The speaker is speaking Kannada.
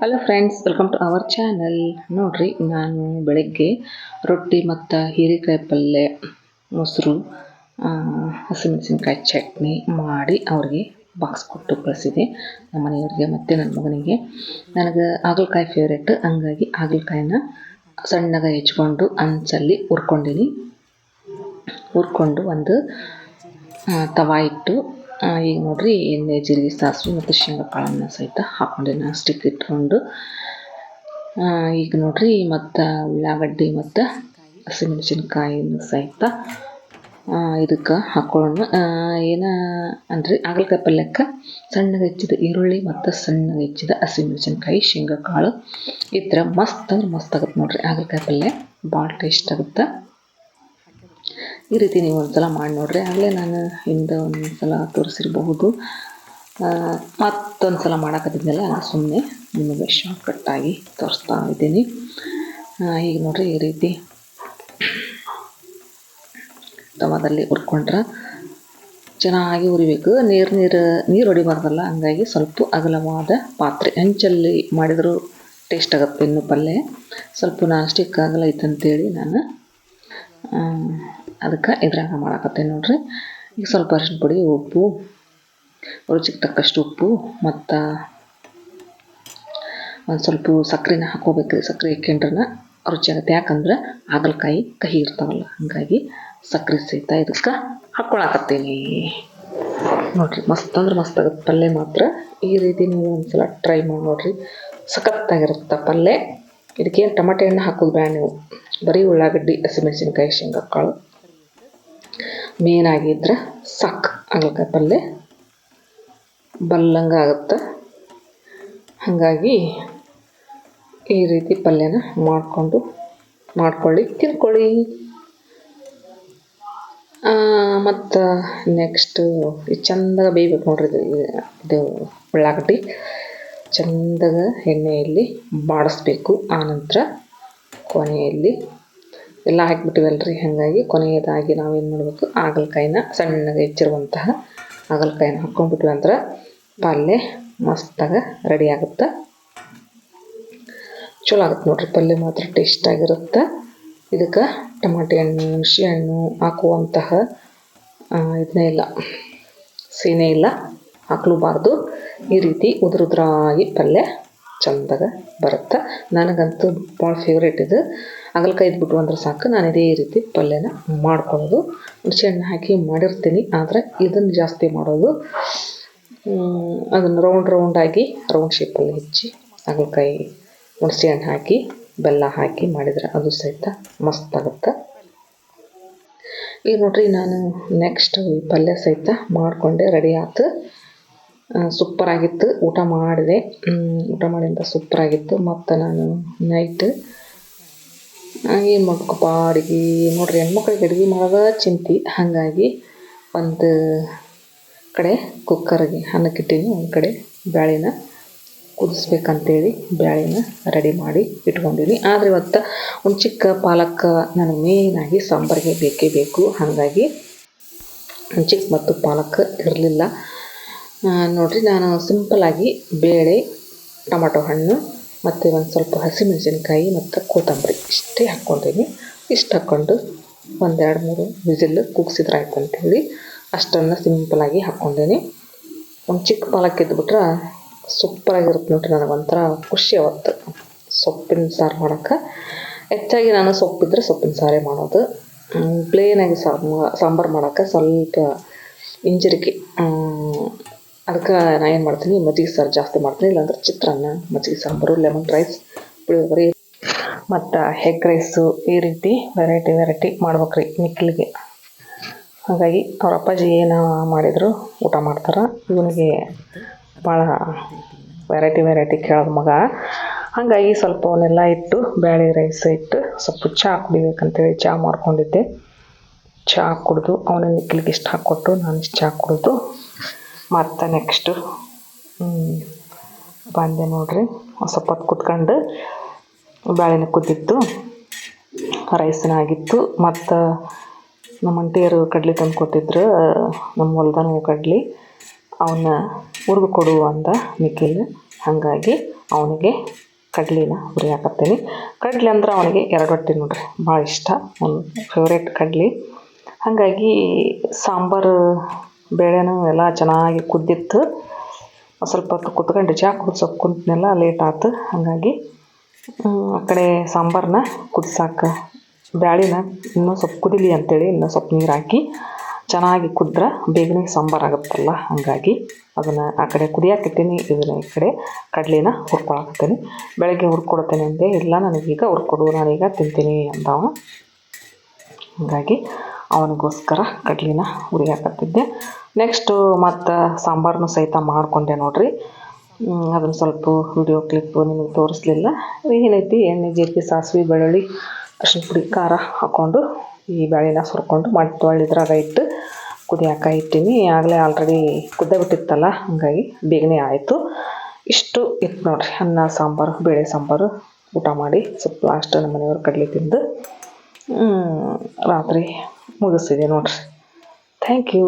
Hello friends welcome to our channel ನೋಡ್ರಿ, ನಾನು ಬೆಳಗ್ಗೆ ರೊಟ್ಟಿ ಮತ್ತು ಹೀರೆಕಾಯಿ ಪಲ್ಯ ಮೊಸರು ಹಸಿಮೆಣಸಿನ್ಕಾಯಿ ಚಟ್ನಿ ಮಾಡಿ ಅವ್ರಿಗೆ ಬಾಕ್ಸ್ ಕೊಟ್ಟು ಕಳಿಸಿದೆ. ನಮ್ಮ ಮನೆಯವ್ರಿಗೆ ಮತ್ತು ನನ್ನ ಮಗನಿಗೆ. ನನಗೆ ಹಾಗಲಕಾಯಿ ಫೇವ್ರೇಟ್ ಹಂಗಾಗಿ ಹಾಗಲಕಾಯಿನ ಸಣ್ಣಗೆ ಹೆಚ್ಕೊಂಡು ಅಂಚಲ್ಲಿ ಹುರ್ಕೊಂಡಿನಿ. ಹುರ್ಕೊಂಡು ಒಂದು ತವಾ ಇಟ್ಟು ಈಗ ನೋಡಿರಿ ಎಣ್ಣೆ ಜೀರಿಗೆ ಸಾಸಿವೆ ಮತ್ತು ಶೇಂಗಾ ಕಾಳನ್ನು ಸಹಿತ ಹಾಕ್ಕೊಂಡೆ ಸ್ಟಿಕ್ ಇಟ್ಕೊಂಡು. ಈಗ ನೋಡ್ರಿ, ಮತ್ತು ಉಳ್ಳಾಗಡ್ಡಿ ಮತ್ತು ಹಸಿಮೆಣಸಿನ್ಕಾಯಿನ ಸಹಿತ ಇದಕ್ಕೆ ಹಾಕ್ಕೊಳ್ಳೋಣ ಏನು ಅಂದರೆ ಹಾಗಲಕಾಯಿ ಪಲ್ಯಕ್ಕೆ ಸಣ್ಣಗೆ ಹೆಚ್ಚಿದ ಈರುಳ್ಳಿ ಮತ್ತು ಸಣ್ಣಗೆ ಹೆಚ್ಚಿದ ಹಸಿಮೆಣಸಿನ್ಕಾಯಿ ಶೇಂಗಾ ಕಾಳು ಈ ಥರ ಮಸ್ತ್ ಅಂದ್ರೆ ಮಸ್ತ್ ಆಗುತ್ತೆ ನೋಡಿರಿ ಹಾಗಲಕಾಯಿ ಪಲ್ಯ. ಭಾಳ ಟೇಸ್ಟ್ ಆಗುತ್ತೆ. ಈ ರೀತಿ ನೀವು ಒಂದು ಸಲ ಮಾಡಿ ನೋಡ್ರಿ. ಆಗಲೇ ನಾನು ಹಿಂದೆ ಒಂದು ಸಲ ತೋರಿಸಿರಬಹುದು. ಮತ್ತೊಂದು ಸಲ ಮಾಡೋಕತ್ತಿದ್ನಲ್ಲ ಸುಮ್ಮನೆ ನಿಮಗೆ ಶಾರ್ಟ್ಕಟ್ಟಾಗಿ ತೋರಿಸ್ತಾ ಇದ್ದೀನಿ. ಈಗ ನೋಡ್ರಿ ಈ ರೀತಿ ತವದಲ್ಲಿ ಹುರ್ಕೊಂಡ್ರೆ ಚೆನ್ನಾಗಿ ಉರಿಬೇಕು. ನೀರು ನೀರು ನೀರು ಹೊಡಿಬಾರ್ದಲ್ಲ, ಹಂಗಾಗಿ ಸ್ವಲ್ಪ ಅಗಲವಾದ ಪಾತ್ರೆ. ಹೆಂಚಲ್ಲಿ ಮಾಡಿದರೂ ಟೇಸ್ಟ್ ಆಗುತ್ತೆ ಇನ್ನು ಪಲ್ಯ ಸ್ವಲ್ಪ ನಾನ್ ಸ್ಟಿಕ್ ಆಗಲ್ಲ ಇತ್ತಂತೇಳಿ ನಾನು ಅದಕ್ಕೆ ಇದ್ರಾಗ ಮಾಡಾಕತ್ತೇನೆ ನೋಡ್ರಿ. ಈಗ ಸ್ವಲ್ಪ ಅರಿಶಿನ ಪುಡಿ, ಉಪ್ಪು, ರುಚಿಗೆ ತಕ್ಕಷ್ಟು ಉಪ್ಪು, ಮತ್ತು ಒಂದು ಸ್ವಲ್ಪ ಸಕ್ಕರೆನ ಹಾಕೋಬೇಕು ರೀ ಸಕ್ಕರೆ ಹಾಕ್ಯಂಡ್ರೆ ರುಚಿ ಆಗುತ್ತೆ. ಯಾಕಂದ್ರೆ ಹಾಗಲಕಾಯಿ, ಕಹಿ ಇರ್ತಾವಲ್ಲ, ಹಾಗಾಗಿ ಸಕ್ಕರೆ ಸಹಿತ ಇದಕ್ಕೆ ಹಾಕ್ಕೊಳಕತ್ತೀನಿ ನೋಡಿರಿ, ಮಸ್ತ್ ಅಂದ್ರೆ ಮಸ್ತ್ ಆಗುತ್ತೆ ಪಲ್ಯ ಮಾತ್ರ. ಈ ರೀತಿ ನೀವು ಒಂದ್ಸಲ ಟ್ರೈ ಮಾಡಿ ನೋಡಿರಿ. ಸಖತ್ತಾಗಿರುತ್ತೆ ಪಲ್ಯ. ಇದಕ್ಕೇನು ಟಮಾಟೆ ಹಣ್ಣು ಹಾಕೋದು ಬೇಡ ನೀವು. ಬರೀ ಉಳ್ಳಾಗಡ್ಡಿ, ಹಸಿಮೆಣಸಿನ್ಕಾಯಿ ಶೇಂಗಾ ಕಾಳು ಮೇನಾಗಿದ್ರೆ ಸಾಕು ಹಾಗಲ್ಕಾಯಿ ಪಲ್ಯ ಬಲ್ಲಂಗೆ ಆಗುತ್ತೆ. ಹಾಗಾಗಿ ಈ ರೀತಿ ಪಲ್ಯನ ಮಾಡಿಕೊಂಡು, ಮಾಡ್ಕೊಳ್ಳಿ, ತಿನ್ಕೊಳ್ಳಿ. ಮತ್ತು ನೆಕ್ಸ್ಟು ಇದು ಚಂದಾಗ ಬೇಯ್ಬೇಕು ನೋಡ್ರಿ ಇದು ಇದು ಉಳ್ಳಾಗಡ್ಡಿ. ಚಂದಾಗ ಎಣ್ಣೆಯಲ್ಲಿ ಬಾಡಿಸ್ಬೇಕು. ಆನಂತರ ಕೊನೆಯಲ್ಲಿ ಎಲ್ಲ ಹಾಕಿಬಿಟ್ಟಿವಲ್ರಿ. ಹಾಗಾಗಿ ಕೊನೆಯದಾಗಿ ನಾವೇನು ಮಾಡಬೇಕು? ಹಾಗಲಕಾಯಿನ ಸಣ್ಣಗೆ ಹೆಚ್ಚಿರುವಂತಹ ಹಾಗಲಕಾಯಿನ ಹಾಕ್ಕೊಂಡ್ಬಿಟ್ವಿ ಅಂದ್ರೆ ಪಲ್ಯ ಮಸ್ತಾಗಿ ರೆಡಿ ಆಗುತ್ತೆ? ಚಲೋ ಆಗುತ್ತೆ ನೋಡಿರಿ. ಪಲ್ಯ ಮಾತ್ರ ಟೇಸ್ಟಾಗಿರುತ್ತೆ ಇದಕ್ಕೆ ಟಮಾಟೆ ಹಣ್ಣು ಹುಣಸೆ ಹಣ್ಣು ಹಾಕುವಂತಹ ಇದನ್ನೇ ಇಲ್ಲ. ಸೀನೆ ಇಲ್ಲ. ಹಾಕ್ಲೂಬಾರ್ದು. ಈ ರೀತಿ ಉದುರುದ್ರಾಗಿ ಪಲ್ಯ ಚಂದಾಗ ಬರುತ್ತೆ. ನನಗಂತೂ ಭಾಳ ಫೇವ್ರೇಟ್ ಇದು. ಹಾಗಲಕಾಯಿ ಇದ್ಬಿಟ್ಟು ಅಂದ್ರೆ ಸಾಕು. ನಾನು ಇದೇ ರೀತಿ ಪಲ್ಯನ ಮಾಡ್ಕೊಳ್ಳೋದು. ಹುಣಸೆಹಣ್ಣು ಹಾಕಿ ಮಾಡಿರ್ತೀನಿ, ಆದರೆ ಇದನ್ನು ಜಾಸ್ತಿ ಮಾಡೋದು. ಅದನ್ನು ರೌಂಡ್ ರೌಂಡಾಗಿ ರೌಂಡ್ ಶೇಪಲ್ಲಿ ಹೆಚ್ಚಿ ಹಾಗಲಕಾಯಿ ಹುಣಸೆ ಹಣ್ಣು ಹಾಕಿ, ಬೆಲ್ಲ ಹಾಕಿ ಮಾಡಿದರೆ ಅದು ಸಹಿತ ಮಸ್ತ್ ಆಗುತ್ತೆ. ಈಗ ನೋಡ್ರಿ, ನಾನು ನೆಕ್ಸ್ಟ್ ಪಲ್ಯ ಸಹಿತ ಮಾಡಿಕೊಂಡೆ ರೆಡಿ ಆಯ್ತು ಸೂಪರಾಗಿತ್ತು. ಊಟ ಮಾಡಿದೆ. ಊಟ ಮಾಡಿಂದ ಸೂಪರಾಗಿತ್ತು. ಮತ್ತು ನಾನು ನೈಟ್ ಏನು ಮಾಡ್ಬೇಕಪ್ಪ, ಅಡುಗೆ. ನೋಡ್ರಿ, ಹೆಣ್ಮಕ್ಳಿಗೆ ಅಡುಗೆ ಮಾಡೋದು ಚಿಂತೆ. ಹಾಗಾಗಿ ಒಂದು ಕಡೆ ಕುಕ್ಕರ್ಗೆ ಅನ್ನಕ್ಕಿಟ್ಟಿನಿ ಒಂದು ಕಡೆ ಬ್ಯಾಳಿನ ಕುದಿಸ್ಬೇಕಂತೇಳಿ ಬ್ಯಾಳಿನ ರೆಡಿ ಮಾಡಿ ಇಟ್ಕೊಂಡಿನಿ. ಆದರೆ ಇವತ್ತು ಒಂದು ಚಿಕ್ಕ ಪಾಲಕ್ ನನಗೆ ಮೇಯ್ನಾಗಿ ಸಾಂಬಾರಿಗೆ ಬೇಕೇ ಬೇಕು. ಹಾಗಾಗಿ ಚಿಕ್ಕ ಮತ್ತು ಪಾಲಕ್ ಇರಲಿಲ್ಲ. ನೋಡಿರಿ, ನಾನು ಸಿಂಪಲ್ಲಾಗಿ ಬೇಳೆ, ಟೊಮಟೊ ಹಣ್ಣು, ಮತ್ತು ಒಂದು ಸ್ವಲ್ಪ ಹಸಿಮೆಣಸಿನ್ಕಾಯಿ ಮತ್ತು ಕೊತ್ತಂಬರಿ ಇಷ್ಟೇ ಹಾಕ್ಕೊಂಡೀನಿ ಇಷ್ಟು ಹಾಕ್ಕೊಂಡು ಒಂದೆರಡು ಮೂರು ವಿಸಿಲ್ ಕೂಗಿಸಿದ್ರೆ ಆಯ್ತು ಅಂತೇಳಿ ಅಷ್ಟನ್ನು ಸಿಂಪಲಾಗಿ ಹಾಕ್ಕೊಂಡೇನಿ ಒಂದು ಚಿಕ್ಕ ಪಾಲಕ್ ಇದ್ಬಿಟ್ರೆ ಸೂಪರಾಗಿರುತ್ತೆ ನೋಡಿರಿ, ನನಗೆ ಒಂಥರ ಖುಷಿ ಅವತ್ತು ಸೊಪ್ಪಿನ ಸಾರು ಮಾಡೋಕ್ಕೆ. ಹೆಚ್ಚಾಗಿ ನಾನು ಸೊಪ್ಪಿದ್ರೆ ಸೊಪ್ಪಿನ ಸಾರೇ ಮಾಡೋದು. ಪ್ಲೇನಾಗಿ ಸಾಂಬಾರು ಮಾಡೋಕ್ಕೆ ಸ್ವಲ್ಪ ಹಿಂಜರಿಕೆ ಅದಕ್ಕೆ ನಾನು ಏನು ಮಾಡ್ತೀನಿ, ಮಜ್ಜಿಗೆ ಸಾರು ಜಾಸ್ತಿ ಮಾಡ್ತೀನಿ, ಇಲ್ಲಾಂದ್ರೆ ಚಿತ್ರಾನ್ನ, ಮಜ್ಜಿಗೆ ಸಾಂಬಾರು ಲೆಮನ್ ರೈಸ್ ಪುಳಿಯೋಗರೆ ಮತ್ತು ಎಗ್ ರೈಸು ಈ ರೀತಿ ವೆರೈಟಿ ವೆರೈಟಿ ಮಾಡ್ಬೇಕ್ರಿ ನಿಖಿಲ್ಗೆ ಹಾಗಾಗಿ ಅವ್ರ ಅಪ್ಪಾಜಿ ಏನು ಮಾಡಿದ್ರು, ಊಟ ಮಾಡ್ತಾರೆ. ಇವನಿಗೆ ಭಾಳ ವೆರೈಟಿ ವೆರೈಟಿ ಕೇಳೋದು ಮಗ. ಹಾಗಾಗಿ ಸ್ವಲ್ಪ ಅವನ್ನೆಲ್ಲ ಇಟ್ಟು, ಬ್ಯಾಳೆ ರೈಸ್ ಇಟ್ಟು, ಸ್ವಲ್ಪ ಚಹಾ ಕುಡಿಬೇಕಂತೇಳಿ ಚಹಾ ಮಾಡ್ಕೊಂಡಿದ್ದೆ. ಚಹಾ ಕುಡಿದು, ಅವನ ನಿಖಿಲ್ಗೆ ಇಷ್ಟ ಹಾಕ್ಕೊಟ್ಟು ನಾನು ಚಹಾ ಕುಡಿದು ಮತ್ತು ನೆಕ್ಸ್ಟು ಬಂದೆ ನೋಡ್ರಿ. ಸ್ವಲ್ಪ ಹೊತ್ತು ಕುತ್ಕೊಂಡು ಬ್ಯಾಳೆನ ಕುದ್ದಿತ್ತು ರೈಸ್ನ ಆಗಿತ್ತು. ಮತ್ತು ನಮ್ಮ ಅಂಟಿಯರು ಕಡ್ಲೆ ತಂದು ಕೊಟ್ಟಿದ್ರು, ನಮ್ಮ ಹೊಲ್ದಾನ ಕಡ್ಲೆ. ಅವನ್ನ ಹುರಿದು ಕೊಡು ಅಂದ ನಿಖಿಲ್. ಹಾಗಾಗಿ ಅವನಿಗೆ ಕಡ್ಲಿನ ಹುರಿ ಹಾಕತ್ತೀನಿ ಕಡ್ಲೆ ಅಂದ್ರೆ ಅವನಿಗೆ ಎರಡು ರೊಟ್ಟಿ ನೋಡ್ರಿ, ಭಾಳ ಇಷ್ಟ. ಅವನ ಫೇವ್ರೇಟ್ ಕಡ್ಲಿ. ಹಾಗಾಗಿ ಸಾಂಬಾರು ಬೇಳೆನೂ ಎಲ್ಲ ಚೆನ್ನಾಗಿ ಕುದ್ದಿತ್ತು. ಸ್ವಲ್ಪ ಹೊತ್ತು ಕುತ್ಕೊಂಡು ಚಹಾ ಕುಡ್ದು ಕುಂತನೆಲ್ಲ ಲೇಟ್ ಆಯ್ತು ಹಾಗಾಗಿ ಆ ಕಡೆ ಸಾಂಬಾರನ್ನ ಕುದ್ಸಾಕ, ಬ್ಯಾಳಿನ ಇನ್ನೂ ಸ್ವಲ್ಪ ಕುದಿಲಿ ಅಂತೇಳಿ ಇನ್ನೂ ಸ್ವಲ್ಪ ನೀರು ಹಾಕಿ ಚೆನ್ನಾಗಿ ಕುದ್ರೆ ಬೇಗನೆ ಸಾಂಬಾರು ಆಗುತ್ತಲ್ಲ. ಹಾಗಾಗಿ ಅದನ್ನು ಆ ಕಡೆ ಕುದಿಯಾಕಿರ್ತೀನಿ. ಇದನ್ನು ಇದನ್ನ ಈ ಕಡೆ ಕಡಲೆನ ಹುರ್ಕೊಳಕತ್ತೀನಿ. ಬೆಳಗ್ಗೆ ಹುರ್ಕೊಡ್ತೇನೆ ಅಂದೆ, ಇಲ್ಲ ನನಗೀಗ ಹುರ್ಕೊಡು, ನಾನೀಗ ತಿಂತೀನಿ ಅಂದವ. ಹಾಗಾಗಿ ಅವನಿಗೋಸ್ಕರ ಕಡ್ಲಿನ ಹುರಿಯಾಕತ್ತಿದ್ದೆ. ನೆಕ್ಸ್ಟು ಮತ್ತು ಸಾಂಬಾರನ್ನು ಸಹಿತ ಮಾಡಿಕೊಂಡೆ ನೋಡಿರಿ. ಅದನ್ನು ಸ್ವಲ್ಪ ವಿಡಿಯೋ ಕ್ಲಿಪ್ ನಿಮಗೆ ತೋರಿಸ್ಲಿಲ್ಲ. ಏನೈತಿ, ಎಣ್ಣೆ, ಜೀರಿಗೆ, ಸಾಸಿವೆ, ಬೆಳ್ಳುಳ್ಳಿ, ಅರ್ಶಿಣ ಪುಡಿ, ಖಾರ ಹಾಕ್ಕೊಂಡು ಈ ಬ್ಯಾಳಿನ ಸುರ್ಕೊಂಡು ಮಾಡಿ ಇದ್ರಾಗ ಇಟ್ಟು ಕುದಿಯಾಕ ಇಟ್ಟೀನಿ. ಆಗಲೇ ಆಲ್ರೆಡಿ ಕುದ್ದ ಬಿಟ್ಟಿತ್ತಲ್ಲ, ಹಾಗಾಗಿ ಬೇಗನೆ ಆಯಿತು. ಇಷ್ಟು ಇತ್ತು ನೋಡಿರಿ, ಅನ್ನ, ಸಾಂಬಾರು, ಬೇಳೆ ಸಾಂಬಾರು, ಊಟ ಮಾಡಿ. ಸ್ವಲ್ಪ ಲಾಸ್ಟ್ ನಮ್ಮ ಮನೆಯವ್ರ ಕಡಲೆ ತಿಂದು ರಾತ್ರಿ ಮುಗಿಸಿದೆ ನೋಡ್ರಿ. Thank you